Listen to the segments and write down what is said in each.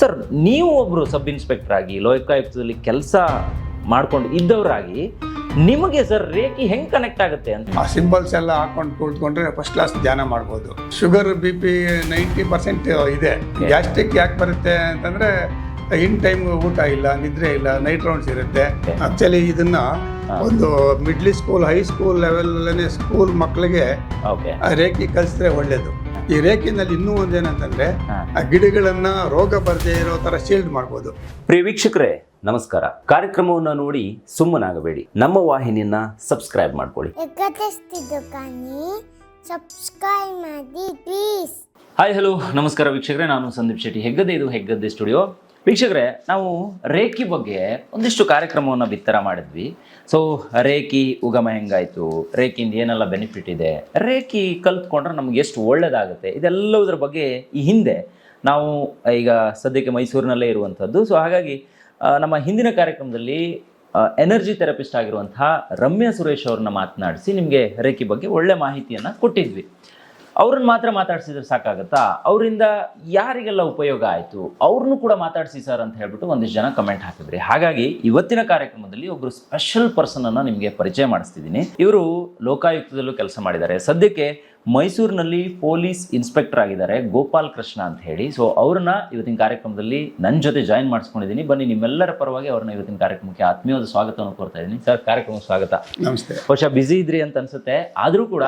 Sir ನೀವು ಒಬ್ಬರು sub inspector ಆಗಿ ಲೋಕಾಯುಕ್ತದಲ್ಲಿ ಕೆಲಸ ಮಾಡ್ಕೊಂಡು ಇದ್ದವರಾಗಿ ನಿಮಗೆ ಸರ್ ರೇಖಿ ಹೆಂಗ್ ಕನೆಕ್ಟ್ ಆಗುತ್ತೆ ಅಂತ? ಆ ಸಿಂಬಲ್ಸ್ ಎಲ್ಲ ಹಾಕೊಂಡು ಕುಳಿತುಕೊಂಡ್ರೆ ಫಸ್ಟ್ ಕ್ಲಾಸ್ ಧ್ಯಾನ ಮಾಡ್ಬೋದು. Sugar B P ninety percent ಇದೆ. ಗ್ಯಾಸ್ಟ್ರಿಕ್ ಯಾಕೆ ಬರುತ್ತೆ ಅಂತಂದ್ರೆ ಇನ್ ಟೈಮ್ ಊಟ ಇಲ್ಲ ನಿದ್ರೆ ಇಲ್ಲ ನೈಟ್ ರೌಂಡ್ಸ್ ಇರುತ್ತೆ. ಆಕ್ಚುಲಿ ಇದನ್ನ ಒಂದು middle school high school level school ಮಕ್ಕಳಿಗೆ ಓಕೆ ರೇಖಿ ಕಲಿಸಿದ್ರೆ ಒಳ್ಳೇದು. ಈ ರೇಖಿನಲ್ಲಿ ಇನ್ನೂ ಒಂದೇನಂತಂದ್ರೆ ಆ ಗಿಡಗಳನ್ನ ರೋಗ ಬರದೇ ಇರೋ ತರ ಶೀಲ್ಡ್ ಮಾಡ್ಬೋದು. ಪ್ರಿಯ ವೀಕ್ಷಕರೇ ನಮಸ್ಕಾರ. ಕಾರ್ಯಕ್ರಮವನ್ನು ನೋಡಿ ಸುಮ್ಮನಾಗಬೇಡಿ. ನಮ್ಮ ವಾಹಿನಿಯನ್ನ ಸಬ್ಸ್ಕ್ರೈಬ್ ಮಾಡ್ಕೊಳ್ಳಿ. ಸಬ್ಸ್ಕ್ರೈಬ್ ಮಾಡಿ ಪ್ಲೀಸ್ ಹಾಯ್ ಹಲೋ ನಮಸ್ಕಾರ ವೀಕ್ಷಕರೇ ನಾನು ಸಂದೀಪ್ ಶೆಟ್ಟಿ. ಹೆಗ್ಗದೆ ಇದು ಹೆಗ್ಗದ್ದೆ ಸ್ಟುಡಿಯೋ ವೀಕ್ಷಕರೇ ನಾವು ರೇಖಿ ಬಗ್ಗೆ ಒಂದಿಷ್ಟು ಕಾರ್ಯಕ್ರಮವನ್ನು ಬಿತ್ತರ ಮಾಡಿದ್ವಿ. ಸೊ ರೇಖಿ ಉಗಮ ಹೆಂಗಾಯಿತು? ರೇಖಿಯಿಂದ ಏನೆಲ್ಲ ಬೆನಿಫಿಟ್ ಇದೆ? ರೇಖಿ ಕಲ್ತ್ಕೊಂಡ್ರೆ ನಮ್ಗೆ ಎಷ್ಟು ಒಳ್ಳೆಯದಾಗುತ್ತೆ ಇದೆಲ್ಲದರ ಬಗ್ಗೆ ಈ ಹಿಂದೆ ನಾವು ಈಗ ಸದ್ಯಕ್ಕೆ ಮೈಸೂರಿನಲ್ಲೇ ಇರುವಂಥದ್ದು. ಸೊ ಹಾಗಾಗಿ ನಮ್ಮ ಹಿಂದಿನ ಕಾರ್ಯಕ್ರಮದಲ್ಲಿ ಎನರ್ಜಿ ಥೆರಪಿಸ್ಟ್ ಆಗಿರುವಂತಹ ರಮ್ಯಾ ಸುರೇಶ್ ಅವ್ರನ್ನ ಮಾತನಾಡಿಸಿ ನಿಮಗೆ ರೇಖಿ ಬಗ್ಗೆ ಒಳ್ಳೆ ಮಾಹಿತಿಯನ್ನು ಕೊಟ್ಟಿದ್ವಿ. ಅವ್ರನ್ನ ಮಾತ್ರ ಮಾತಾಡ್ಸಿದ್ರೆ ಸಾಕಾಗತ್ತಾ? ಅವರಿಂದ ಯಾರಿಗೆಲ್ಲ ಉಪಯೋಗ ಆಯಿತು? ಅವ್ರನ್ನೂ ಕೂಡ ಮಾತಾಡಿಸಿ ಸರ್ ಅಂತ ಹೇಳ್ಬಿಟ್ಟು ಒಂದಿಷ್ಟು ಜನ ಕಮೆಂಟ್ ಹಾಕಿದ್ರಿ. ಹಾಗಾಗಿ ಇವತ್ತಿನ ಕಾರ್ಯಕ್ರಮದಲ್ಲಿ ಒಬ್ಬರು ಸ್ಪೆಷಲ್ ಪರ್ಸನ್ ಅನ್ನ ನಿಮಗೆ ಪರಿಚಯ ಮಾಡಿಸ್ತಿದ್ದೀನಿ. ಇವರು ಲೋಕಾಯುಕ್ತದಲ್ಲೂ ಕೆಲಸ ಮಾಡಿದ್ದಾರೆ. ಸದ್ಯಕ್ಕೆ ಮೈಸೂರಿನಲ್ಲಿ ಪೊಲೀಸ್ ಇನ್ಸ್ಪೆಕ್ಟರ್ ಆಗಿದ್ದಾರೆ ಗೋಪಾಲ್ ಕೃಷ್ಣ ಅಂತ ಹೇಳಿ. ಸೊ ಅವ್ರನ್ನ ಇವತ್ತಿನ ಕಾರ್ಯಕ್ರಮದಲ್ಲಿ ನನ್ನ ಜೊತೆ ಜಾಯಿನ್ ಮಾಡಿಸ್ಕೊಂಡಿದ್ದೀನಿ. ಬನ್ನಿ ನಿಮ್ಮೆಲ್ಲರ ಪರವಾಗಿ ಅವ್ರನ್ನ ಇವತ್ತಿನ ಕಾರ್ಯಕ್ರಮಕ್ಕೆ ಆತ್ಮೀಯವಾದ ಸ್ವಾಗತವನ್ನು ಕೋರ್ತಾ ಇದ್ದೀನಿ. ಸರ್ ಕಾರ್ಯಕ್ರಮ ಸ್ವಾಗತ. ನಮಸ್ತೆ. ಬಹುಶಃ ಬಿಸಿ ಇದ್ರಿ ಅಂತ ಅನ್ಸುತ್ತೆ ಆದರೂ ಕೂಡ.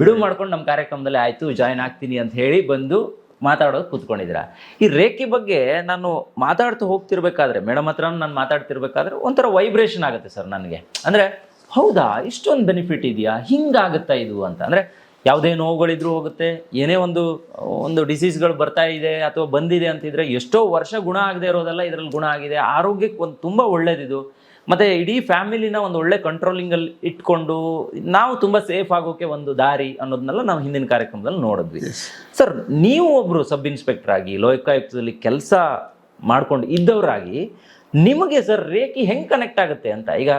ಬಿಡುವು ಮಾಡ್ಕೊಂಡು ನಮ್ಮ ಕಾರ್ಯಕ್ರಮದಲ್ಲಿ ಆಯ್ತು ಜಾಯಿನ್ ಆಗ್ತೀನಿ ಅಂತ ಹೇಳಿ ಬಂದು ಮಾತಾಡೋದು ಕೂತ್ಕೊಂಡಿದ್ದೀರಾ. ಈ ರೇಖೆ ಬಗ್ಗೆ ನಾನು ಮಾತಾಡ್ತಾ ಹೋಗ್ತಿರ್ಬೇಕಾದ್ರೆ ಮೇಡಮ್ ಹತ್ರ ನಾನು ಮಾತಾಡ್ತಿರ್ಬೇಕಾದ್ರೆ ಒಂಥರ ವೈಬ್ರೇಷನ್ ಆಗುತ್ತೆ ಸರ್ ನನಗೆ. ಅಂದ್ರೆ ಹೌದಾ? ಇಷ್ಟೊಂದು ಬೆನಿಫಿಟ್ ಇದೆಯಾ? ಹಿಂಗಾಗುತ್ತಾ ಇದು ಅಂತ. ಅಂದ್ರೆ ಯಾವುದೇ ನೋವುಗಳಿದ್ರೂ ಹೋಗುತ್ತೆ. ಏನೇ ಒಂದು ಒಂದು ಡಿಸೀಸ್ಗಳು ಬರ್ತಾ ಇದೆ ಅಥವಾ ಬಂದಿದೆ ಅಂತಿದ್ರೆ ಎಷ್ಟೋ ವರ್ಷ ಗುಣ ಆಗದೆ ಇರೋದೆಲ್ಲ ಇದರಲ್ಲಿ ಗುಣ ಆಗಿದೆ. ಆರೋಗ್ಯಕ್ಕೆ ಒಂದು ತುಂಬ ಒಳ್ಳೇದಿದು ಮತ್ತೆ ಇಡೀ ಫ್ಯಾಮಿಲಿನ ಒಂದು ಒಳ್ಳೆ ಕಂಟ್ರೋಲಿಂಗ್ ಅಲ್ಲಿ ಇಟ್ಕೊಂಡು ನಾವು ತುಂಬ ಸೇಫ್ ಆಗೋಕೆ ಒಂದು ದಾರಿ ಅನ್ನೋದನ್ನೆಲ್ಲ ನಾವು ಹಿಂದಿನ ಕಾರ್ಯಕ್ರಮದಲ್ಲಿ ನೋಡಿದ್ವಿ. ಸರ್ ನೀವು ಒಬ್ಬರು ಸಬ್ ಇನ್ಸ್ಪೆಕ್ಟರ್ ಆಗಿ ಲೋಕಾಯುಕ್ತದಲ್ಲಿ ಕೆಲಸ ಮಾಡ್ಕೊಂಡು ಇದ್ದವರಾಗಿ ನಿಮಗೆ ಸರ್ ರೇಖಿ ಹೆಂಗೆ ಕನೆಕ್ಟ್ ಆಗುತ್ತೆ ಅಂತ? ಈಗ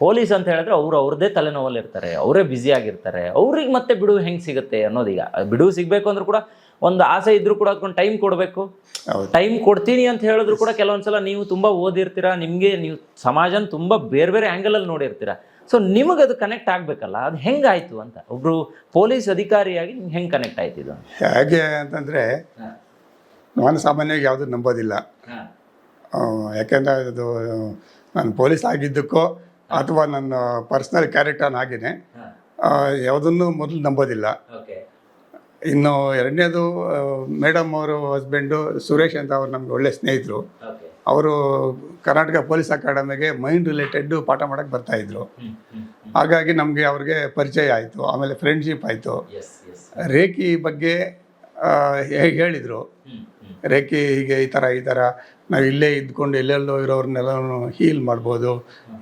ಪೊಲೀಸ್ ಅಂತ ಹೇಳಿದ್ರೆ ಅವ್ರು ಅವ್ರದ್ದೇ ತಲೆನೋವಲ್ಲಿ ಇರ್ತಾರೆ ಅವರೇ ಬ್ಯುಸಿ ಆಗಿರ್ತಾರೆ ಅವ್ರಿಗೆ ಮತ್ತೆ ಬಿಡುವು ಹೆಂಗೆ ಸಿಗುತ್ತೆ ಅನ್ನೋದೀಗ. ಬಿಡುವು ಸಿಗಬೇಕು ಅಂದ್ರೂ ಕೂಡ ಒಂದು ಆಸೆ ಇದ್ರೂ ಕೂಡ ಅದಕ್ಕೊಂದು ಟೈಮ್ ಕೊಡಬೇಕು. ಟೈಮ್ ಕೊಡ್ತೀನಿ ಅಂತ ಹೇಳಿದ್ರು ಕೂಡ ಕೆಲವೊಂದ್ಸಲ ನೀವು ತುಂಬ ಓದಿರ್ತೀರಾ ನಿಮಗೆ ನೀವು ಸಮಾಜನ ತುಂಬ ಬೇರೆ ಬೇರೆ ಆ್ಯಂಗಲಲ್ಲಿ ನೋಡಿರ್ತೀರ. ಸೊ ನಿಮಗೆ ಅದು ಕನೆಕ್ಟ್ ಆಗಬೇಕಲ್ಲ ಅದು ಹೆಂಗಾಯ್ತು ಅಂತ. ಒಬ್ರು ಪೊಲೀಸ್ ಅಧಿಕಾರಿಯಾಗಿ ನಿಮ್ಗೆ ಹೆಂಗೆ ಕನೆಕ್ಟ್ ಆಯ್ತು ಇದು? ಹೇಗೆ ಅಂತಂದ್ರೆ ನಾನು ಸಾಮಾನ್ಯವಾಗಿ ಯಾವುದು ನಂಬೋದಿಲ್ಲ. ಯಾಕೆಂದ್ರೆ ಅದು ನಾನು ಪೊಲೀಸ್ ಆಗಿದ್ದಕ್ಕೋ ಅಥವಾ ನನ್ನ ಪರ್ಸ್ನಲ್ ಕ್ಯಾರೆಕ್ಟರ್ ಹಾಗೇನೆ ಯಾವುದನ್ನು ಮೊದಲು ನಂಬೋದಿಲ್ಲ. ಇನ್ನು ಎರಡನೇದು ಮೇಡಮ್ ಅವರು ಹಸ್ಬೆಂಡು ಸುರೇಶ್ ಅಂತ ಅವ್ರು ನಮ್ಗೆ ಒಳ್ಳೆ ಸ್ನೇಹಿತರು. ಅವರು ಕರ್ನಾಟಕ ಪೊಲೀಸ್ ಅಕಾಡೆಮಿಗೆ ಮೈಂಡ್ ರಿಲೇಟೆಡ್ ಪಾಠ ಮಾಡೋಕ್ಕೆ ಬರ್ತಾಯಿದ್ರು ಹಾಗಾಗಿ ನಮಗೆ ಅವ್ರಿಗೆ ಪರಿಚಯ ಆಯಿತು. ಆಮೇಲೆ ಫ್ರೆಂಡ್ಶಿಪ್ ಆಯಿತು. ರೇಖಿ ಬಗ್ಗೆ ಹೇಳಿದರು. ರೇಖಿ ಹೀಗೆ ಈ ಥರ ಈ ಥರ ನಾವು ಇಲ್ಲೇ ಇದ್ಕೊಂಡು ಎಲ್ಲೆಲ್ಲೋ ಇರೋರ್ನೆಲ್ಲ ಹೀಲ್ ಮಾಡ್ಬೋದು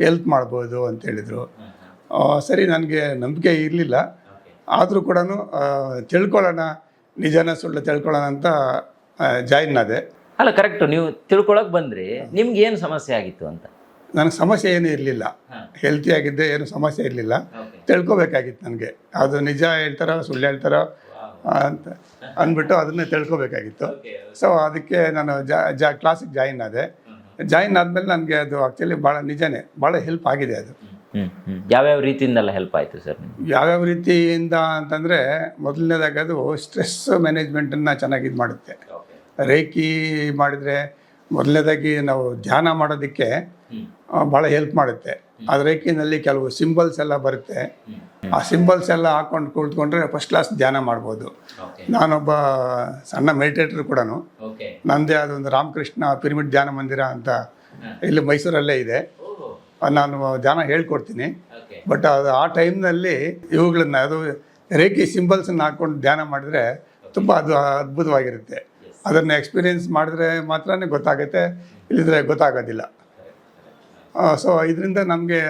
ಹೆಲ್ಪ್ ಮಾಡ್ಬೋದು ಅಂತ ಹೇಳಿದರು. ಸರಿ ನನಗೆ ನಂಬಿಕೆ ಇರಲಿಲ್ಲ. ಆದರೂ ಕೂಡ ತಿಳ್ಕೊಳ್ಳೋಣ ನಿಜನ ಸುಳ್ಳು ತಿಳ್ಕೊಳ್ಳೋಣ ಅಂತ ಜಾಯಿನ್ ಆದೆ. ಅಲ್ಲ ಕರೆಕ್ಟು ನೀವು ತಿಳ್ಕೊಳಕ್ ಬಂದ್ರಿ ನಿಮ್ಗೆ ಏನು ಸಮಸ್ಯೆ ಆಗಿತ್ತು ಅಂತ? ನನಗೆ ಸಮಸ್ಯೆ ಏನು ಇರಲಿಲ್ಲ. ಹೆಲ್ತಿಯಾಗಿದ್ದೆ ಏನು ಸಮಸ್ಯೆ ಇರಲಿಲ್ಲ. ತಿಳ್ಕೊಬೇಕಾಗಿತ್ತು ನನಗೆ. ಅದು ನಿಜ ಹೇಳ್ತಾರೋ ಸುಳ್ಳು ಹೇಳ್ತಾರೋ ಅಂತ ಅಂದ್ಬಿಟ್ಟು ಅದನ್ನೇ ತಿಳ್ಕೊಬೇಕಾಗಿತ್ತು. ಸೊ ಅದಕ್ಕೆ ನಾನು ಜಾ ಜಾ ಕ್ಲಾಸಿಗೆ ಜಾಯಿನ್ ಆದೆ. ಜಾಯಿನ್ ಆದಮೇಲೆ ನನಗೆ ಅದು ಆ್ಯಕ್ಚುಲಿ ಭಾಳ ನಿಜನೇ ಭಾಳ ಹೆಲ್ಪ್ ಆಗಿದೆ ಅದು. ಯಾವ್ಯಾವ ರೀತಿಯಿಂದೆಲ್ಲ ಹೆಲ್ಪ್ ಆಯಿತು ಸರ್ ಯಾವ್ಯಾವ ರೀತಿಯಿಂದ ಅಂತಂದರೆ ಮೊದಲನೇದಾಗಿ ಅದು ಸ್ಟ್ರೆಸ್ ಮ್ಯಾನೇಜ್ಮೆಂಟನ್ನು ಚೆನ್ನಾಗಿ ಇದು ಮಾಡುತ್ತೆ. ರೇಖಿ ಮಾಡಿದರೆ ಮೊದಲನೇದಾಗಿ ನಾವು ಧ್ಯಾನ ಮಾಡೋದಕ್ಕೆ ಭಾಳ ಹೆಲ್ಪ್ ಮಾಡುತ್ತೆ. ಆ ರೇಖಿನಲ್ಲಿ ಕೆಲವು ಸಿಂಬಲ್ಸ್ ಎಲ್ಲ ಬರುತ್ತೆ. ಆ ಸಿಂಬಲ್ಸ್ ಎಲ್ಲ ಹಾಕೊಂಡು ಕುಳಿತುಕೊಂಡ್ರೆ ಫಸ್ಟ್ ಕ್ಲಾಸ್ ಧ್ಯಾನ ಮಾಡ್ಬೋದು. ನಾನೊಬ್ಬ ಸಣ್ಣ ಮೆಡಿಟೇಟರ್ ಕೂಡ ನಂದೇ ನನ್ನದೇ ಆದ ಒಂದು ರಾಮಕೃಷ್ಣ ಪಿರಮಿಡ್ ಧ್ಯಾನ ಮಂದಿರ ಅಂತ ಇಲ್ಲಿ ಮೈಸೂರಲ್ಲೇ ಇದೆ. ನಾನು ಧ್ಯಾನ ಹೇಳ್ಕೊಡ್ತೀನಿ. ಬಟ್ ಅದು ಆ ಟೈಮ್ನಲ್ಲಿ ಇವುಗಳನ್ನ ಅದು ರೇಖಿ ಸಿಂಬಲ್ಸನ್ನ ಹಾಕೊಂಡು ಧ್ಯಾನ ಮಾಡಿದ್ರೆ ತುಂಬ ಅದು ಅದ್ಭುತವಾಗಿರುತ್ತೆ. ಅದನ್ನು ಎಕ್ಸ್ಪೀರಿಯೆನ್ಸ್ ಮಾಡಿದ್ರೆ ಮಾತ್ರ ಗೊತ್ತಾಗುತ್ತೆ. ಇಲ್ಲಿದ್ರೆ ಗೊತ್ತಾಗೋದಿಲ್ಲ. ಸೊ ಇದರಿಂದ ನಮಗೆ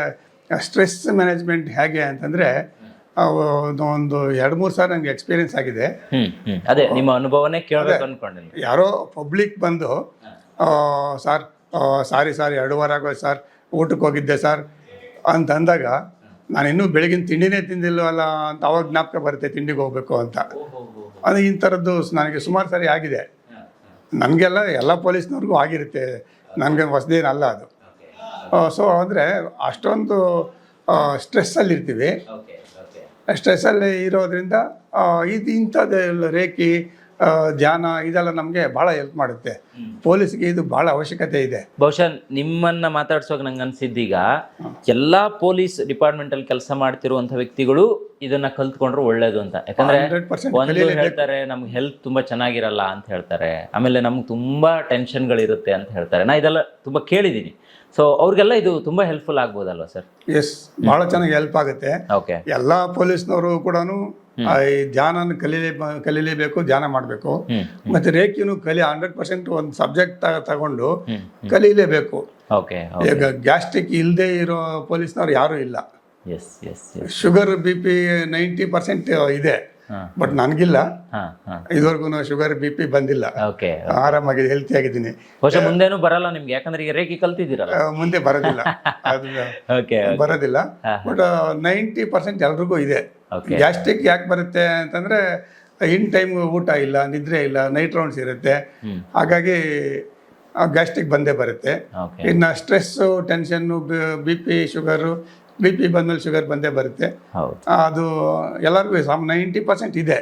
ಸ್ಟ್ರೆಸ್ ಮ್ಯಾನೇಜ್ಮೆಂಟ್ ಹೇಗೆ ಅಂತಂದರೆ ಒಂದು ಎರಡು ಮೂರು ಸಾವಿರ ನನಗೆ ಎಕ್ಸ್ಪೀರಿಯನ್ಸ್ ಆಗಿದೆ. ಅದೇ ನಿಮ್ಮ ಅನುಭವನೇ ಕೇಳಬೇಕು ಅನ್ಕೊಂಡೆ ಯಾರೋ ಪಬ್ಲಿಕ್ ಬಂದು ಸರ್ ಸಾರಿ ಸಾರಿ ಎರಡು ವಾರ ಆಗೋಯ್ತು ಸರ್ ಊಟಕ್ಕೆ ಹೋಗಿದ್ದೆ ಸರ್ ಅಂತ ಅಂದಾಗ ನಾನು ಇನ್ನೂ ಬೆಳಗಿನ ತಿಂಡಿನೇ ತಿಂದಿಲ್ವಲ್ಲ ಅಂತ ಅವಾಗ ಜ್ಞಾಪಕ ಬರುತ್ತೆ ತಿಂಡಿಗೆ ಹೋಗ್ಬೇಕು ಅಂತ. ಅದು ಈ ಥರದ್ದು ನನಗೆ ಸುಮಾರು ಸಾರಿ ಆಗಿದೆ. ನನಗೆಲ್ಲ ಎಲ್ಲ ಪೊಲೀಸ್ನವ್ರಿಗೂ ಆಗಿರುತ್ತೆ. ನನಗೆ ಹೊಸದೇನಲ್ಲ ಅದು. ಸೊ ಅಂದರೆ ಅಷ್ಟೊಂದು ಸ್ಟ್ರೆಸ್ಸಲ್ಲಿ ಇರ್ತೀವಿ. ಸ್ಟ್ರೆಸ್ಸಲ್ಲಿ ಇರೋದ್ರಿಂದ ಇದು ಇಂಥದ್ದೆಲ್ಲ ರೇಖಿ ಧ್ಯಾನ ಇದೆಲ್ಲ ನಮಗೆ ಭಾಳ ಹೆಲ್ಪ್ ಮಾಡುತ್ತೆ. ಪೊಲೀಸ್ಗೆ ಇದು ಭಾಳ ಅವಶ್ಯಕತೆ ಇದೆ. ಬಹುಶಃ ನಿಮ್ಮನ್ನ ಮಾತಾಡ್ಸೋಕೆ ನಂಗೆ ಅನ್ಸಿದ್ದೀಗ ಎಲ್ಲಾ ಪೊಲೀಸ್ ಡಿಪಾರ್ಟ್ಮೆಂಟ್ ಅಲ್ಲಿ ಕೆಲಸ ಮಾಡ್ತಿರುವಂಥ ವ್ಯಕ್ತಿಗಳು ಇದನ್ನ ಕಲ್ತ್ಕೊಂಡ್ರೆ ಒಳ್ಳೇದು ಅಂತ. ಯಾಕಂದ್ರೆ 100% ಒಂದು ಹೇಳ್ತಾರೆ ನಮ್ಗೆ ಹೆಲ್ತ್ ತುಂಬಾ ಚೆನ್ನಾಗಿರಲ್ಲ ಅಂತ ಹೇಳ್ತಾರೆ. ಆಮೇಲೆ ನಮ್ಗೆ ತುಂಬಾ ಟೆನ್ಷನ್ಗಳಿರುತ್ತೆ ಅಂತ ಹೇಳ್ತಾರೆ. ನಾ ಇದೆಲ್ಲ ತುಂಬಾ ಕೇಳಿದ್ದೀನಿ ಸೊ ಅವ್ರಿಗೆಲ್ಲ ಇದು ತುಂಬಾ ಹೆಲ್ಪ್ಫುಲ್ ಆಗ್ಬೋದಲ್ವಾ ಸರ್ ಎಸ್ ಬಹಳ ಚೆನ್ನಾಗಿ ಹೆಲ್ಪ್ ಆಗುತ್ತೆ. ಓಕೆ ಎಲ್ಲಾ ಪೊಲೀಸ್ನವರು ಕೂಡ ಈ ಧ್ಯಾನ ಕಲೀಲೇ ಕಲೀಲೇಬೇಕು ಧ್ಯಾನ ಮಾಡಬೇಕು. ಮತ್ತೆ ರೇಖಿನೂ ಕಲಿ ಹಂಡ್ರೆಡ್ ಪರ್ಸೆಂಟ್ ಒಂದು ಸಬ್ಜೆಕ್ಟ್ ತಗೊಂಡು ಕಲೀಲೇಬೇಕು. ಈಗ ಗ್ಯಾಸ್ಟ್ರಿಕ್ ಇಲ್ಲದೆ ಇರೋ ಪೊಲೀಸ್ನವ್ರು ಯಾರೂ ಇಲ್ಲ. Sugar B P ninety percent ಇದೆ. ಬಟ್ ನನಗಿಲ್ಲ. ಇದುವರೆಗೂ ಶುಗರ್ ಬಿ ಪಿ ಬಂದಿಲ್ಲ. ಆರಾಮಾಗಿ ಹೆಲ್ತಿ ಆಗಿದ್ದೀನಿ. ವರ್ಷ ಮುಂದೇನು ಬರಲ್ಲ ನಿಮ್ಗೆ ಯಾಕಂದ್ರೆ ಈಗ ರೇಖಿ ಕಲ್ತಿದ್ದೀರಲ್ಲ. ಮುಂದೆ ಬರೋದಿಲ್ಲ. ಬರೋದಿಲ್ಲ. ಬಟ್ ನೈಂಟಿ ಪರ್ಸೆಂಟ್ ಎಲ್ರಿಗೂ ಇದೆ. ಗ್ಯಾಸ್ಟ್ರಿಕ್ ಯಾಕೆ ಬರುತ್ತೆ ಅಂತಂದ್ರೆ ಇನ್ ಟೈಮ್ ಊಟ ಇಲ್ಲ ನಿದ್ರೆ ಇಲ್ಲ ನೈಟ್ ರೌಂಡ್ಸ್ ಇರುತ್ತೆ ಹಾಗಾಗಿ ಗ್ಯಾಸ್ಟ್ರಿಕ್ ಬಂದೇ ಬರುತ್ತೆ. ಇನ್ನು stress tension B P sugar B P ಬಂದ್ಮೇಲೆ ಶುಗರ್ ಬಂದೇ ಬರುತ್ತೆ. ಅದು ಎಲ್ಲರಿಗೂ ಸಮ್ ನೈಂಟಿ ಪರ್ಸೆಂಟ್ ಇದೆ.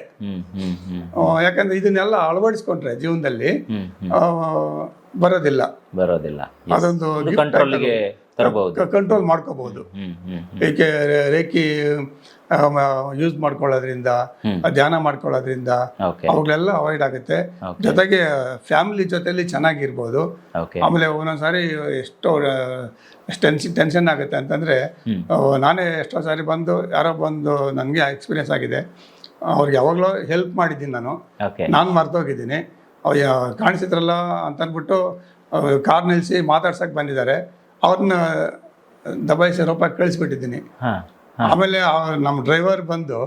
ಯಾಕಂದ್ರೆ ಇದನ್ನೆಲ್ಲ ಅಳವಡಿಸ್ಕೊಂಡ್ರೆ ಜೀವನದಲ್ಲಿ ಬರೋದಿಲ್ಲ. ಬರೋದಿಲ್ಲ. ಅದೊಂದು ಕಂಟ್ರೋಲ್ಗೆ ತರಬಹುದು. ಕಂಟ್ರೋಲ್ ಮಾಡ್ಕೋಬಹುದು. ಏಕೆ ರೇಖಿ ಯೂಸ್ ಮಾಡ್ಕೊಳ್ಳೋದ್ರಿಂದ ಧ್ಯಾನ ಮಾಡ್ಕೊಳ್ಳೋದ್ರಿಂದ ಅವಾಗಲೆಲ್ಲ ಅವಾಯ್ಡ್ ಆಗುತ್ತೆ. ಜೊತೆಗೆ ಫ್ಯಾಮಿಲಿ ಜೊತೆಲಿ ಚೆನ್ನಾಗಿರ್ಬೋದು. ಆಮೇಲೆ ಒಂದೊಂದ್ಸಾರಿ ಎಷ್ಟೋ ಟೆನ್ಷನ್ ಟೆನ್ಷನ್ ಆಗುತ್ತೆ ಅಂತಂದ್ರೆ ನಾನೇ ಎಷ್ಟೋ ಸಾರಿ ಬಂದು ಯಾರೋ ಬಂದು ನನಗೆ ಎಕ್ಸ್ಪೀರಿಯನ್ಸ್ ಆಗಿದೆ. ಅವ್ರಿಗೆ ಯಾವಾಗಲೂ ಹೆಲ್ಪ್ ಮಾಡಿದ್ದೀನಿ ನಾನು. ನಾನು ಮರ್ತೋಗಿದ್ದೀನಿ. ಕಾಣಿಸಿದ್ರಲ್ಲ ಅಂತ ಅಂದ್ಬಿಟ್ಟು ಕಾರ್ ನಿಲ್ಲಿಸಿ ಮಾತಾಡ್ಸಕ್ಕೆ ಬಂದಿದ್ದಾರೆ. ಅವ್ರನ್ನ ದಬಾಯಿಸಿ ರೂಪಾಯಿ ಕಳಿಸ್ಬಿಟ್ಟಿದ್ದೀನಿ. ಆಮೇಲೆ ನಮ್ಮ ಡ್ರೈವರ್ ಬಂದು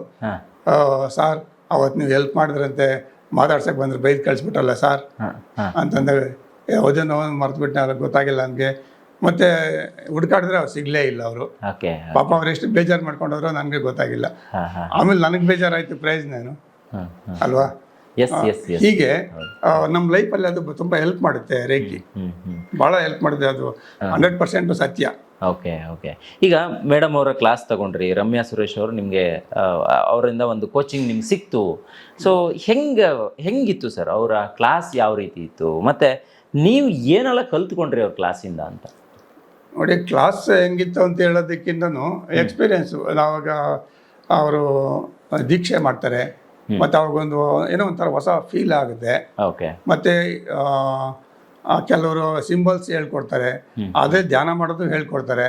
ಸಾರ್ ಅವತ್ತು ನೀವು ಹೆಲ್ಪ್ ಮಾಡಿದ್ರಂತೆ ಮಾತಾಡ್ಸಕ್ಕೆ ಬಂದ್ರೆ ಬೈದು ಕಳಿಸ್ಬಿಟ್ರಲ್ಲ ಸಾರ್? ಅಂತಂದ್ರೆ ಯಾವುದೇ ನೋವು ಅವ್ರಿಗೆ ಗೊತ್ತಾಗಿಲ್ಲ ನನಗೆ. ಮತ್ತೆ ಹುಡ್ಕಾಡಿದ್ರೆ ಅವ್ರು ಸಿಗಲೇ ಇಲ್ಲ ಅವರು. ಪಾಪ ಅವ್ರು ಎಷ್ಟು ಬೇಜಾರು ಮಾಡ್ಕೊಂಡವ್ರು ನನಗೆ ಗೊತ್ತಾಗಿಲ್ಲ. ಆಮೇಲೆ ನನಗೆ ಬೇಜಾರಾಯಿತು ಪ್ರೈಸ್ ನಾನು. ಅಲ್ವಾ? ಹೀಗೆ ನಮ್ಮ ಲೈಫಲ್ಲಿ ಅದು ತುಂಬ ಹೆಲ್ಪ್ ಮಾಡುತ್ತೆ ರೇಖಿ. ಬಹಳ ಹೆಲ್ಪ್ ಮಾಡುತ್ತೆ ಅದು. ಹಂಡ್ರೆಡ್ ಪರ್ಸೆಂಟ್ ಸತ್ಯ. Okay okay. ಈಗ ಮೇಡಮ್ ಅವರ ಕ್ಲಾಸ್ ತಗೊಂಡ್ರಿ ರಮ್ಯಾ ಸುರೇಶ್ ಅವರು ನಿಮಗೆ ಅವರಿಂದ ಒಂದು ಕೋಚಿಂಗ್ ನಿಮ್ಗೆ ಸಿಕ್ತು. ಸೊ ಹೆಂಗೆ ಹೆಂಗಿತ್ತು ಸರ್ ಅವರ ಕ್ಲಾಸ್ ಯಾವ ರೀತಿ ಇತ್ತು? ಮತ್ತೆ ನೀವು ಏನೆಲ್ಲ ಕಲ್ತ್ಕೊಂಡ್ರಿ ಅವ್ರ ಕ್ಲಾಸಿಂದ ಅಂತ? ನೋಡಿ ಕ್ಲಾಸ್ ಹೆಂಗಿತ್ತು ಅಂತ ಹೇಳೋದಕ್ಕಿಂತನೂ ಎಕ್ಸ್ಪೀರಿಯನ್ಸು ನಾವಾಗ ಅವರು ದೀಕ್ಷೆ ಮಾಡ್ತಾರೆ. ಮತ್ತು ಅವ್ರಿಗೊಂದು ಏನೋ ಒಂಥರ ಹೊಸ ಫೀಲ್ ಆಗುತ್ತೆ. ಮತ್ತೆ ಕೆಲವರು ಸಿಂಬಲ್ಸ್ ಹೇಳ್ಕೊಡ್ತಾರೆ. ಅದೇ ಧ್ಯಾನ ಮಾಡೋದು ಹೇಳ್ಕೊಡ್ತಾರೆ.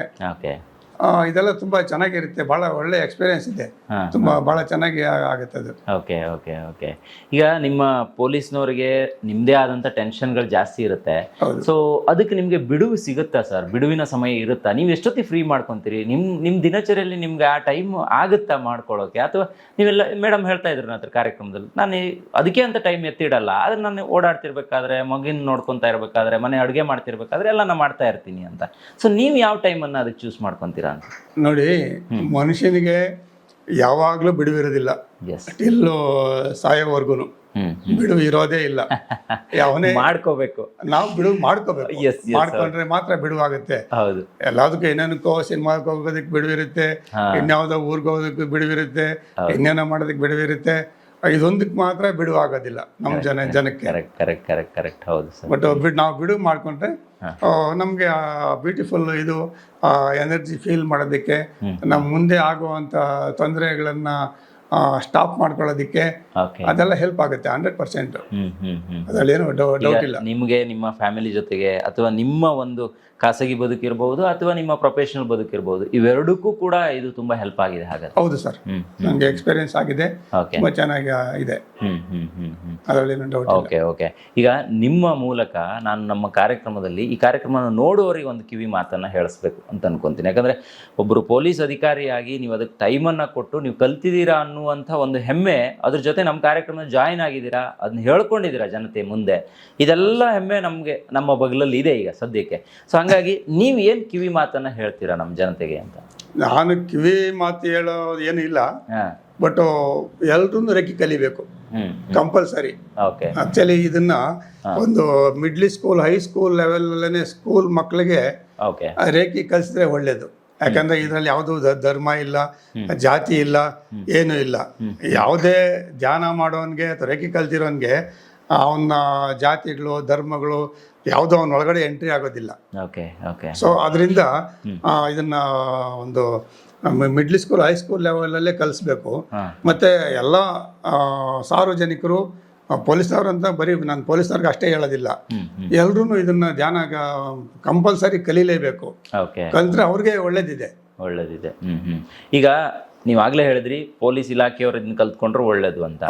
ಇದೆಲ್ಲ ತುಂಬಾ ಚೆನ್ನಾಗಿರುತ್ತೆ. ಬಹಳ ಒಳ್ಳೆ ಎಕ್ಸ್ಪೀರಿಯನ್ಸ್ ಇದೆ. ತುಂಬಾ ಬಹಳ ಚೆನ್ನಾಗಿ ಆಗುತ್ತೆ ಅದು. Okay okay okay. ಈಗ ನಿಮ್ಮ ಪೊಲೀಸ್ನವರಿಗೆ ನಿಮ್ಮದೇ ಆದಂತ ಟೆನ್ಷನ್ಗಳು ಜಾಸ್ತಿ ಇರುತ್ತೆ. ಸೊ ಅದಕ್ಕೆ ನಿಮಗೆ ಬಿಡುವು ಸಿಗುತ್ತಾ ಸರ್? ಬಿಡುವಿನ ಸಮಯ ಇರುತ್ತಾ? ನೀವು ಎಷ್ಟೊತ್ತಿ ಫ್ರೀ ಮಾಡ್ಕೊಂತೀರಿ? ನಿಮ್ ನಿಮ್ ದಿನಚರಿಯಲ್ಲಿ ನಿಮ್ಗೆ ಆ ಟೈಮ್ ಆಗುತ್ತಾ ಮಾಡ್ಕೊಳ್ಳೋಕೆ? ಅಥವಾ ನೀವೆಲ್ಲ ಮೇಡಮ್ ಹೇಳ್ತಾ ಇದ್ರು ನನ್ನ ಹತ್ರ ಕಾರ್ಯಕ್ರಮದಲ್ಲಿ ನಾನು ಅದಕ್ಕೆ ಅಂತ ಟೈಮ್ ಎತ್ತಿಡಲ್ಲ. ಆದ್ರೆ ನಾನು ಓಡಾಡ್ತಿರ್ಬೇಕಾದ್ರೆ ಮಗಿನ ನೋಡ್ಕೊಂತ ಇರಬೇಕಾದ್ರೆ ಮನೆ ಅಡುಗೆ ಮಾಡ್ತಿರ್ಬೇಕಾದ್ರೆ ಎಲ್ಲ ನಾನು ಮಾಡ್ತಾ ಇರ್ತೀನಿ ಅಂತ. ಸೊ ನೀವು ಯಾವ ಟೈಮನ್ನು ಅದಕ್ಕೆ ಚೂಸ್ ಮಾಡ್ಕೊತೀರಾ? ಅಂತ ನೋಡಿ ಮನುಷ್ಯನಿಗೆ ಯಾವಾಗಲೂ ಬಿಡುವಿರೋದಿಲ್ಲ. ಎಲ್ಲೋ ಸಾಯೋವರೆಗೂ ಬಿಡುವು ಇರೋದೇ ಇಲ್ಲ. ಯಾವನೇ ಮಾಡ್ಕೋಬೇಕು. ನಾವು ಬಿಡುವು ಮಾಡ್ಕೋಬೇಕು. ಮಾಡ್ಕೊಂಡ್ರೆ ಮಾತ್ರ ಬಿಡುವಾಗುತ್ತೆ ಎಲ್ಲದಕ್ಕೂ ಏನೇನಕ್ಕೋ ಸಿನಿಮಾಕ್ಕೆ ಹೋಗೋದಕ್ಕೆ ಬಿಡುವಿರುತ್ತೆ. ಇನ್ಯಾವುದೋ ಊರಿಗೆ ಹೋಗೋದಕ್ಕೆ ಬಿಡುವಿರುತ್ತೆ. ಇನ್ನೇನೋ ಮಾಡೋದಕ್ಕೆ ಬಿಡುವಿರುತ್ತೆ. ಇದೊಂದಕ್ಕೆ ಮಾತ್ರ ಬಿಡುವಾಗೋದಿಲ್ಲ ನಮ್ಮ ಜನ ಜನಕ್ಕೆ. ಕರೆಕ್ಟ್ ಕರೆಕ್ಟ್ ಕರೆಕ್ಟ್ ಕರೆಕ್ಟ್ ಹೌದು ಬಟ್ ಬಿಡ್ ನಾವು ಬಿಡುವು ಮಾಡ್ಕೊಂಡ್ರೆ ನಮಗೆ ಬ್ಯೂಟಿಫುಲ್ ಇದು ಎನರ್ಜಿ ಫೀಲ್ ಮಾಡೋದಕ್ಕೆ ನಮ್ಮ ಮುಂದೆ ಆಗುವಂಥ ತೊಂದರೆಗಳನ್ನು ಸ್ಟಾಪ್ ಮಾಡ್ಕೊಳ್ಳೋದಕ್ಕೆ ಓಕೆ ಅದೆಲ್ಲ ಹೆಲ್ಪ್ ಆಗುತ್ತೆ ಹಂಡ್ರೆಡ್ ಪರ್ಸೆಂಟ್ ಹ್ಮ್ ಹ್ಮ್ ಹ್ಮ್. ಅದರಲ್ಲಿ ಏನು ಡೌಟ್ ಇಲ್ಲ. ನಿಮಗೆ ನಿಮ್ಮ ಫ್ಯಾಮಿಲಿ ಜೊತೆಗೆ ಅಥವಾ ನಿಮ್ಮ ಒಂದು ಖಾಸಗಿ ಬದುಕಿರಬಹುದು ಅಥವಾ ನಿಮ್ಮ ಪ್ರೊಫೆಷನಲ್ ಬದುಕಿರಬಹುದು ಇವೆರಡಕ್ಕೂ ಕೂಡ ಇದು ತುಂಬಾ ಹೆಲ್ಪ್ ಆಗಿದೆ ಹಾಗಾದ್ರೆ. ಹೌದು ಸರ್. ನನಗೆ ಎಕ್ಸ್ಪೀರಿಯನ್ಸ್ ಆಗಿದೆ. ತುಂಬಾ ಚೆನ್ನಾಗಿ ಇದೆ. ಹ್ಮ್ ಹ್ಮ್ ಹ್ಮ್ ಹ್ಮ್. ಅದರಲ್ಲಿ ಏನು ಡೌಟ್ ಓಕೆ ಓಕೆ ಈಗ ನಿಮ್ಮ ಮೂಲಕ ನಾನು ನಮ್ಮ ಕಾರ್ಯಕ್ರಮದಲ್ಲಿ ಈ ಕಾರ್ಯಕ್ರಮನ ನೋಡುವವರಿಗೆ ಒಂದು ಕಿವಿ ಮಾತನ್ನ ಹೇಳಿಸ್ಬೇಕು ಅಂತ ಅನ್ಕೊಂತೀನಿ. ಯಾಕಂದ್ರೆ ಒಬ್ಬರು ಪೊಲೀಸ್ ಅಧಿಕಾರಿಯಾಗಿ ನೀವು ಅದಕ್ಕೆ ಟೈಮನ್ನು ಕೊಟ್ಟು ನೀವು ಕಲ್ತಿದ್ದೀರಾ ಅನ್ನುವಂಥ ಒಂದು ಹೆಮ್ಮೆ ಅದ್ರ ಜೊತೆ ನಮ್ಮ ಕಾರ್ಯಕ್ರಮ ಜಾಯಿನ್ ಆಗಿದ್ದೀರಾ ಅದನ್ನ ಹೇಳ್ಕೊಂಡಿದ್ದೀರಾ ಜನತೆ ಮುಂದೆ. ಇದೆಲ್ಲ ಹೆಮ್ಮೆ ನಮಗೆ ನಮ್ಮ ಬಗಲಲ್ಲಿ ಇದೆ ಈಗ ಸದ್ಯಕ್ಕೆ. ಸೊ ಹಂಗಾಗಿ ನೀವು ಏನು ಕಿವಿ ಮಾತನ್ನು ಹೇಳ್ತೀರಾ ನಮ್ಮ ಜನತೆಗೆ ಅಂತ? ನಾನು ಕಿವಿ ಮಾತು ಹೇಳೋದು ಏನು ಇಲ್ಲ. ಬಟ್ ಎಲ್ರೂ ರೆಕ್ಕಿ ಕಲಿಬೇಕು. ಹ್ಮ್ ಕಂಪಲ್ಸರಿ ಓಕೆ ಆಕ್ಚುಲಿ ಇದನ್ನ ಒಂದು middle school high school level school ಮಕ್ಕಳಿಗೆ ರೇಖಿ ಕಲಿಸಿದ್ರೆ ಒಳ್ಳೇದು. ಯಾಕಂದ್ರೆ ಇದರಲ್ಲಿ ಯಾವುದು ಧರ್ಮ ಇಲ್ಲ ಜಾತಿ ಇಲ್ಲ ಏನು ಇಲ್ಲ. ಯಾವುದೇ ಧ್ಯಾನ ಮಾಡೋನ್ಗೆ ಅಥವಾ ರೇಖಿ ಕಲ್ತಿರೋನ್ಗೆ ಅವನ ಜಾತಿಗಳು ಧರ್ಮಗಳು ಯಾವುದೋ ಅವನ ಒಳಗಡೆ ಎಂಟ್ರಿ ಆಗೋದಿಲ್ಲ. ಸೊ ಅದರಿಂದ ಇದನ್ನ ಒಂದು ಮಿಡ್ಲ್ ಸ್ಕೂಲ್ ಹೈ ಸ್ಕೂಲ್ ಲೆವೆಲಲ್ಲೇ ಕಲಿಸ್ಬೇಕು. ಮತ್ತೆ ಎಲ್ಲ ಸಾರ್ವಜನಿಕರು ಪೊಲೀಸ್ನವ್ರು ಅಂತ ಬರೀ ನಾನು ಪೊಲೀಸ್ನವ್ರಿಗೆ ಅಷ್ಟೇ ಹೇಳೋದಿಲ್ಲ. ಎಲ್ರೂ ಇದನ್ನ ಧ್ಯಾನ ಕಂಪಲ್ಸರಿ ಕಲೀಲೇಬೇಕು. ಕಲಿತ್ರೆ ಅವ್ರಿಗೆ ಒಳ್ಳೇದಿದೆ. ಒಳ್ಳೇದಿದೆ. ಹ್ಮ್ ಹ್ಮ್. ಈಗ ನೀವು ಆಗ್ಲೇ ಹೇಳಿದ್ರಿ ಪೊಲೀಸ್ ಇಲಾಖೆಯವರು ಇದನ್ನ ಕಲ್ತ್ಕೊಂಡ್ರು ಒಳ್ಳೇದು ಅಂತ.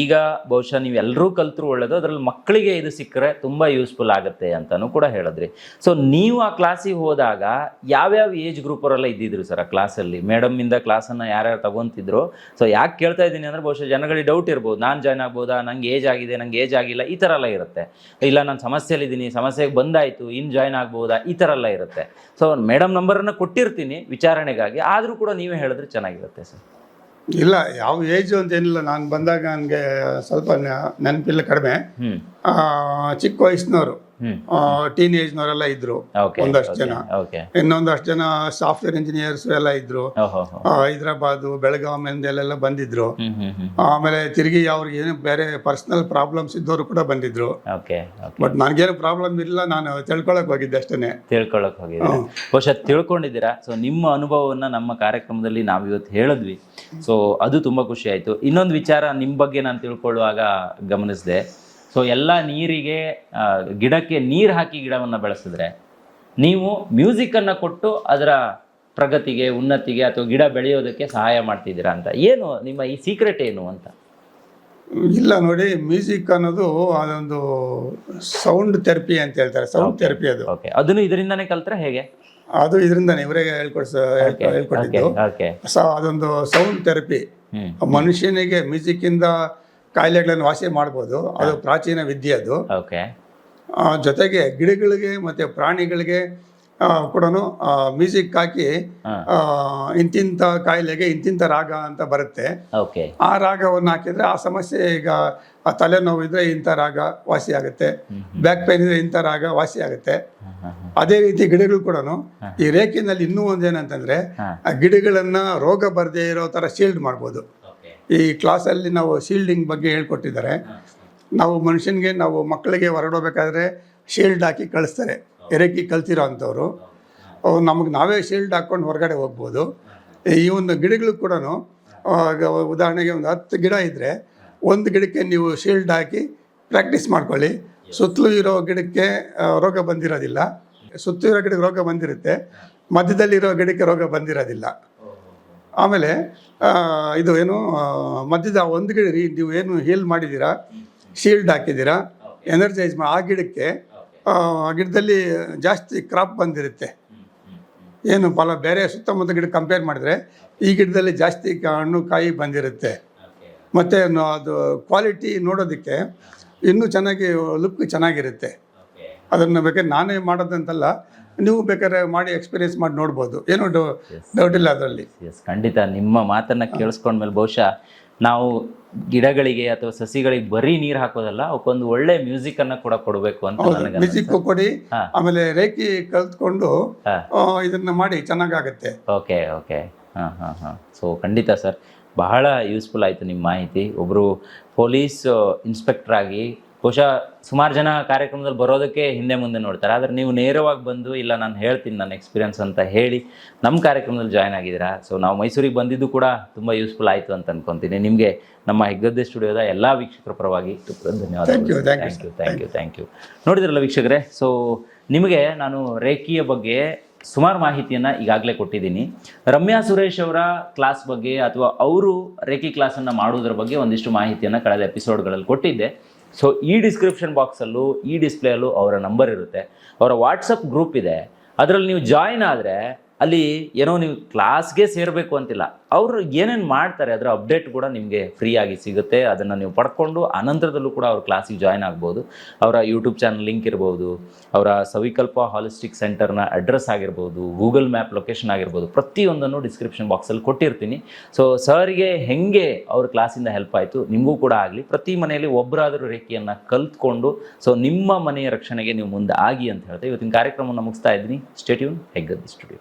ಈಗ ಬಹುಶಃ ನೀವು ಎಲ್ಲರೂ ಕಲ್ತ್ರು ಒಳ್ಳೇದು ಅದ್ರಲ್ಲಿ ಮಕ್ಕಳಿಗೆ ಇದು ಸಿಕ್ಕರೆ ತುಂಬಾ ಯೂಸ್ಫುಲ್ ಆಗುತ್ತೆ ಅಂತಾನು ಕೂಡ ಹೇಳಿದ್ರಿ. ಸೊ ನೀವು ಆ ಕ್ಲಾಸಿಗೆ ಹೋದಾಗ ಯಾವ್ಯಾವ ಏಜ್ ಗ್ರೂಪ್ ಅವರೆಲ್ಲ ಇದ್ದಿದ್ರು ಸರ್ ಆ ಕ್ಲಾಸಲ್ಲಿ ಮೇಡಮ್ ಇಂದ ಕ್ಲಾಸನ್ನ ಯಾರ್ಯಾರು ತಗೊಂತಿದ್ರು? ಸೊ ಯಾಕೆ ಕೇಳ್ತಾ ಇದ್ದೀನಿ ಅಂದ್ರೆ ಬಹುಶಃ ಜನಗಳಿಗೆ ಡೌಟ್ ಇರ್ಬೋದು. ನಾನು ಜಾಯ್ನ್ ಆಗ್ಬೋದಾ? ನಂಗೆ ಏಜ್ ಆಗಿದೆ ನಂಗೆ ಏಜ್ ಆಗಿಲ್ಲ ಈ ಥರ ಎಲ್ಲ ಇರುತ್ತೆ. ಇಲ್ಲ ನಾನು ಸಮಸ್ಯೆಲಿದ್ದೀನಿ ಸಮಸ್ಯೆಗೆ ಬಂದಾಯ್ತು ಇನ್ ಜಾಯ್ನ್ ಆಗ್ಬೋದಾ? ಈ ಥರ ಎಲ್ಲ ಇರುತ್ತೆ. ಸೊ ಮೇಡಮ್ ನಂಬರನ್ನು ಕೊಟ್ಟಿರ್ತೀನಿ ವಿಚಾರಣೆಗಾಗಿ ಆದರೂ ಕೂಡ ನೀವೇ ಹೇಳಿದ್ರೆ ಚೆನ್ನಾಗಿರುತ್ತೆ. ಸರ್. ಇಲ್ಲ ಯಾವ ಏಜು ಅಂತ ಏನಿಲ್ಲ. ನಾನು ಬಂದಾಗ ನನಗೆ ಸ್ವಲ್ಪ ನೆನಪಿಲ್ಲ ಕಡಿಮೆ. ಚಿಕ್ಕ ವಯಸ್ಸಿನವರು. ಹ್ಮ್ ಟೀನ್ ಏಜ್ನವರೆಲ್ಲ ಇದ್ರು. ಒಂದಷ್ಟು ಜನ. ಇನ್ನೊಂದಷ್ಟು ಜನ ಸಾಫ್ಟ್ವೇರ್ ಇಂಜಿನಿಯರ್ಸ್ ಎಲ್ಲ ಇದ್ರು. ಹೈದ್ರಾಬಾದ್ ಬೆಳಗಾವಿಯಿಂದ ಎಲ್ಲೆಲ್ಲ ಬಂದಿದ್ರು. ಆಮೇಲೆ ತಿರುಗಿ ಅವ್ರಿಗೆ ಏನು ಬೇರೆ ಪರ್ಸನಲ್ ಪ್ರಾಬ್ಲಮ್ಸ್ ಇದ್ದವರು ಕೂಡ ಬಂದಿದ್ರು. ಬಟ್ ನನಗೇನು ಪ್ರಾಬ್ಲಮ್ ಇಲ್ಲ ನಾನು ತಿಳ್ಕೊಳಕ್ ಹೋಗಿದ್ದೆ ಅಷ್ಟೇ ತಿಳ್ಕೊಳಕ್ ಹೋಗಿದ್ದೆ ಬಹುಶಃ ತಿಳ್ಕೊಂಡಿದ್ದೀರಾ? ಸೊ ನಿಮ್ಮ ಅನುಭವವನ್ನ ನಮ್ಮ ಕಾರ್ಯಕ್ರಮದಲ್ಲಿ ನಾವು ಇವತ್ತು ಹೇಳಿದ್ವಿ. ಸೊ ಅದು ತುಂಬಾ ಖುಷಿ ಆಯ್ತು. ಇನ್ನೊಂದು ವಿಚಾರ ನಿಮ್ಮ ಬಗ್ಗೆ ನಾನು ತಿಳ್ಕೊಳ್ಳುವಾಗ ಗಮನಿಸಿದೆ. ಸೊ ಎಲ್ಲ ನೀರಿಗೆ ಗಿಡಕ್ಕೆ ನೀರು ಹಾಕಿ ಗಿಡವನ್ನು ಬೆಳೆಸಿದ್ರೆ ನೀವು ಮ್ಯೂಸಿಕ್ ಅನ್ನ ಕೊಟ್ಟು ಅದರ ಪ್ರಗತಿಗೆ ಉನ್ನತಿಗೆ ಅಥವಾ ಗಿಡ ಬೆಳೆಯೋದಕ್ಕೆ ಸಹಾಯ ಮಾಡ್ತಿದ್ದೀರಾ ಅಂತ. ಏನು ನಿಮ್ಮ ಈ ಸೀಕ್ರೆಟ್ ಏನು ಅಂತ? ಇಲ್ಲ ನೋಡಿ ಮ್ಯೂಸಿಕ್ ಅನ್ನೋದು ಅದೊಂದು ಸೌಂಡ್ ಥೆರಪಿ ಅಂತ ಹೇಳ್ತಾರೆ. ಸೌಂಡ್ ಥೆರಪಿ ಅದು. ಓಕೆ ಅದನ್ನು ಇದರಿಂದನೇ ಕಲ್ತ್ರೆ ಹೇಗೆ? ಅದು ಇದರಿಂದನೇ ಇವರಿಗೆ ಹೇಳ್ಕೊಡ್ಸ ಹೇಳ್ಕೊಟ್ಟಿದ್ದು. ಓಕೆ ಸೊ ಅದೊಂದು ಸೌಂಡ್ ಥೆರಪಿ ಮನುಷ್ಯನಿಗೆ ಮ್ಯೂಸಿಕ್ ಇಂದ ಕಾಯಿಲೆಗಳನ್ನು ವಾಸಿ ಮಾಡ್ಬೋದು. ಅದು ಪ್ರಾಚೀನ ವಿದ್ಯೆ ಅದು. ಓಕೆ. ಜೊತೆಗೆ ಗಿಡಗಳಿಗೆ ಮತ್ತೆ ಪ್ರಾಣಿಗಳಿಗೆ ಕೂಡ ಮ್ಯೂಸಿಕ್ ಹಾಕಿ ಇಂತಿಂಥ ಕಾಯಿಲೆಗೆ ಇಂತಿಂಥ ರಾಗ ಅಂತ ಬರುತ್ತೆ. ಓಕೆ. ಆ ರಾಗವನ್ನು ಹಾಕಿದ್ರೆ ಆ ಸಮಸ್ಯೆ ಈಗ ಆ ತಲೆನೋವು ಇದ್ರೆ ಇಂಥ ರಾಗ ವಾಸಿ ಆಗುತ್ತೆ. ಬ್ಯಾಕ್ ಪೈನ್ ಇದ್ರೆ ಇಂಥ ರಾಗ ವಾಸಿ ಆಗುತ್ತೆ. ಅದೇ ರೀತಿ ಗಿಡಗಳು ಕೂಡ ಈ ರೇಖಿನಲ್ಲಿ ಇನ್ನೂ ಒಂದೇನಂತಂದ್ರೆ. ಆ ಗಿಡಗಳನ್ನ ರೋಗ ಬರದೇ ಇರೋ ತರ ಶೀಲ್ಡ್ ಮಾಡ್ಬೋದು. ಈ ಕ್ಲಾಸಲ್ಲಿ ನಾವು ಶೀಲ್ಡಿಂಗ್ ಬಗ್ಗೆ ಹೇಳ್ಕೊಟ್ಟಿದ್ದಾರೆ. ನಾವು ಮನುಷ್ಯನಿಗೆ ನಾವು ಮಕ್ಕಳಿಗೆ ಹೊರಡೋಬೇಕಾದ್ರೆ ಶೀಲ್ಡ್ ಹಾಕಿ ಕಳಿಸ್ತಾರೆ. ಎರಕಿ ಕಲ್ತಿರೋ ಅಂಥವ್ರು. ನಮಗೆ ನಾವೇ ಶೀಲ್ಡ್ ಹಾಕ್ಕೊಂಡು ಹೊರಗಡೆ ಹೋಗ್ಬೋದು. ಈ ಒಂದು ಗಿಡಗಳು ಕೂಡ ಉದಾಹರಣೆಗೆ ಒಂದು ಹತ್ತು ಗಿಡ ಇದ್ದರೆ ಒಂದು ಗಿಡಕ್ಕೆ ನೀವು ಶೀಲ್ಡ್ ಹಾಕಿ ಪ್ರಾಕ್ಟೀಸ್ ಮಾಡ್ಕೊಳ್ಳಿ. ಸುತ್ತಲೂ ಇರೋ ಗಿಡಕ್ಕೆ ರೋಗ ಬಂದಿರೋದಿಲ್ಲ. ಸುತ್ತಲೂ ಇರೋ ಗಿಡಕ್ಕೆ ರೋಗ ಬಂದಿರುತ್ತೆ. ಮಧ್ಯದಲ್ಲಿರೋ ಗಿಡಕ್ಕೆ ರೋಗ ಬಂದಿರೋದಿಲ್ಲ. ಆಮೇಲೆ ಇದು ಏನು ಮಧ್ಯದ ಒಂದು ಗಿಡ ರೀ ನೀವು ಏನು ಹೀಲ್ ಮಾಡಿದ್ದೀರಾ ಶೀಲ್ಡ್ ಹಾಕಿದ್ದೀರಾ ಎನರ್ಜೈಸ್ ಮಾ, ಆ ಗಿಡಕ್ಕೆ, ಆ, ಗಿಡದಲ್ಲಿ ಜಾಸ್ತಿ ಕ್ರಾಪ್ ಬಂದಿರುತ್ತೆ. ಏನು ಫಲ, ಬೇರೆ ಸುತ್ತಮುತ್ತ ಗಿಡ ಕಂಪೇರ್ ಮಾಡಿದ್ರೆ, ಈ ಗಿಡದಲ್ಲಿ ಜಾಸ್ತಿ ಹಣ್ಣು, ಕಾಯಿ ಬಂದಿರುತ್ತೆ. ಮತ್ತು ಅದು ಕ್ವಾಲಿಟಿ ನೋಡೋದಕ್ಕೆ ಇನ್ನೂ ಚೆನ್ನಾಗಿ ಲುಕ್ ಚೆನ್ನಾಗಿರುತ್ತೆ. ಅದನ್ನು ಬೇಕಾದ್ರೆ ನಾನೇ ಮಾಡೋದಂತಲ್ಲ ನೀವು ಬೇಕಾದ್ರೆ ಮಾಡಿ ಎಕ್ಸ್ಪೀರಿಯನ್ಸ್ ಮಾಡಿ ನೋಡ್ಬೋದು. ಏನು ಡೌಟ್ ಇಲ್ಲ ಅದರಲ್ಲಿ. ಎಸ್ ಖಂಡಿತ. ನಿಮ್ಮ ಮಾತನ್ನ ಕೇಳಿಸ್ಕೊಂಡ್ಮೇಲೆ ಬಹುಶಃ ನಾವು ಗಿಡಗಳಿಗೆ ಅಥವಾ ಸಸಿಗಳಿಗೆ ಬರೀ ನೀರು ಹಾಕೋದಲ್ಲ ಅವಕ್ಕೊಂದು ಒಳ್ಳೆ ಮ್ಯೂಸಿಕ್ ಅನ್ನ ಕೂಡ ಕೊಡಬೇಕು ಅಂತ ನನಗೆ ಮ್ಯೂಸಿಕ್ ಕೊಡಿ. ಆಮೇಲೆ ರೇಖಿ ಕಲ್ತ್ಕೊಂಡು ಇದನ್ನ ಮಾಡಿ ಚೆನ್ನಾಗಾಗುತ್ತೆ. ಓಕೆ ಓಕೆ ಹಾಂ ಹಾಂ ಹಾಂ. ಸೊ ಖಂಡಿತ ಸರ್ ಬಹಳ ಯೂಸ್ಫುಲ್ ಆಯಿತು ನಿಮ್ಮ ಮಾಹಿತಿ. ಒಬ್ಬರು ಪೊಲೀಸ್ ಇನ್ಸ್ಪೆಕ್ಟರ್ ಆಗಿ ಬಹುಶಃ ಸುಮಾರು ಜನ ಕಾರ್ಯಕ್ರಮದಲ್ಲಿ ಬರೋದಕ್ಕೆ ಹಿಂದೆ ಮುಂದೆ ನೋಡ್ತಾರೆ. ಆದರೆ ನೀವು ನೇರವಾಗಿ ಬಂದು ಇಲ್ಲ ನಾನು ಹೇಳ್ತೀನಿ ನನ್ನ ಎಕ್ಸ್ಪೀರಿಯನ್ಸ್ ಅಂತ ಹೇಳಿ ನಮ್ಮ ಕಾರ್ಯಕ್ರಮದಲ್ಲಿ ಜಾಯ್ನ್ ಆಗಿದ್ದೀರಾ? ಸೊ ನಾವು ಮೈಸೂರಿಗೆ ಬಂದಿದ್ದು ಕೂಡ ತುಂಬ ಯೂಸ್ಫುಲ್ ಆಯಿತು ಅಂತ ಅನ್ಕೊತೀನಿ. ನಿಮಗೆ ನಮ್ಮ ಹೆಗ್ಗದ್ದೆ ಸ್ಟುಡಿಯೋದ ಎಲ್ಲ ವೀಕ್ಷಕರ ಪರವಾಗಿ ಧನ್ಯವಾದ thank you thank you thank you ನೋಡಿದ್ರಲ್ಲ ವೀಕ್ಷಕರೇ ಸೊ ನಿಮಗೆ ನಾನು ರೇಖಿಯ ಬಗ್ಗೆ ಸುಮಾರು ಮಾಹಿತಿಯನ್ನು ಈಗಾಗಲೇ ಕೊಟ್ಟಿದ್ದೀನಿ. ರಮ್ಯಾ ಸುರೇಶ್ ಅವರ ಕ್ಲಾಸ್ ಬಗ್ಗೆ ಅಥವಾ ಅವರು ರೇಖಿ ಕ್ಲಾಸನ್ನು ಮಾಡೋದ್ರ ಬಗ್ಗೆ ಒಂದಿಷ್ಟು ಮಾಹಿತಿಯನ್ನು ಕಳೆದ ಎಪಿಸೋಡ್ಗಳಲ್ಲಿ ಕೊಟ್ಟಿದ್ದೆ. ಸೊ ಈ ಡಿಸ್ಕ್ರಿಪ್ಷನ್ ಬಾಕ್ಸಲ್ಲೂ ಈ ಡಿಸ್ಪ್ಲೇಯಲ್ಲೂ ಅವರ ನಂಬರ್ ಇರುತ್ತೆ. ಅವರ ವಾಟ್ಸಪ್ ಗ್ರೂಪ್ ಇದೆ. ಅದರಲ್ಲಿ ನೀವು ಜಾಯಿನ್ ಆದರೆ ಅಲ್ಲಿ ಏನೋ ನೀವು ಕ್ಲಾಸ್ಗೆ ಸೇರಬೇಕು ಅಂತಿಲ್ಲ. ಅವರು ಏನೇನು ಮಾಡ್ತಾರೆ ಅದರ ಅಪ್ಡೇಟ್ ಕೂಡ ನಿಮಗೆ ಫ್ರೀಯಾಗಿ ಸಿಗುತ್ತೆ. ಅದನ್ನು ನೀವು ಪಡ್ಕೊಂಡು ಅನಂತರದಲ್ಲೂ ಕೂಡ ಅವ್ರ ಕ್ಲಾಸಿಗೆ ಜಾಯ್ನ್ ಆಗ್ಬೋದು. ಅವರ ಯೂಟ್ಯೂಬ್ ಚಾನಲ್ ಲಿಂಕ್ ಇರ್ಬೋದು. ಅವರ ಸವಿಕಲ್ಪ ಹಾಲಿಸ್ಟಿಕ್ ಸೆಂಟರ್ನ ಅಡ್ರೆಸ್ ಆಗಿರ್ಬೋದು. ಗೂಗಲ್ ಮ್ಯಾಪ್ ಲೊಕೇಶನ್ ಆಗಿರ್ಬೋದು. ಪ್ರತಿಯೊಂದನ್ನು ಡಿಸ್ಕ್ರಿಪ್ಷನ್ ಬಾಕ್ಸಲ್ಲಿ ಕೊಟ್ಟಿರ್ತೀನಿ. ಸೊ, ಸರ್ಗೆ ಹೆಂಗೆ ಅವ್ರ ಕ್ಲಾಸಿಂದ ಹೆಲ್ಪ್ ಆಯಿತು ನಿಮಗೂ ಕೂಡ ಆಗಲಿ. ಪ್ರತಿ ಮನೆಯಲ್ಲಿ ಒಬ್ಬರಾದರೂ ರೇಖೆಯನ್ನು ಕಲ್ತ್ಕೊಂಡು, ಸೊ, ನಿಮ್ಮ ಮನೆಯ ರಕ್ಷಣೆಗೆ ನೀವು ಮುಂದೆ ಆಗಿ ಅಂತ ಹೇಳ್ತಾ ಇವತ್ತಿನ ಕಾರ್ಯಕ್ರಮವನ್ನು ಮುಗಿಸ್ತಾ ಇದ್ದೀನಿ. Stay tuned ಹೆಗ್ಗದ್ದಿ studio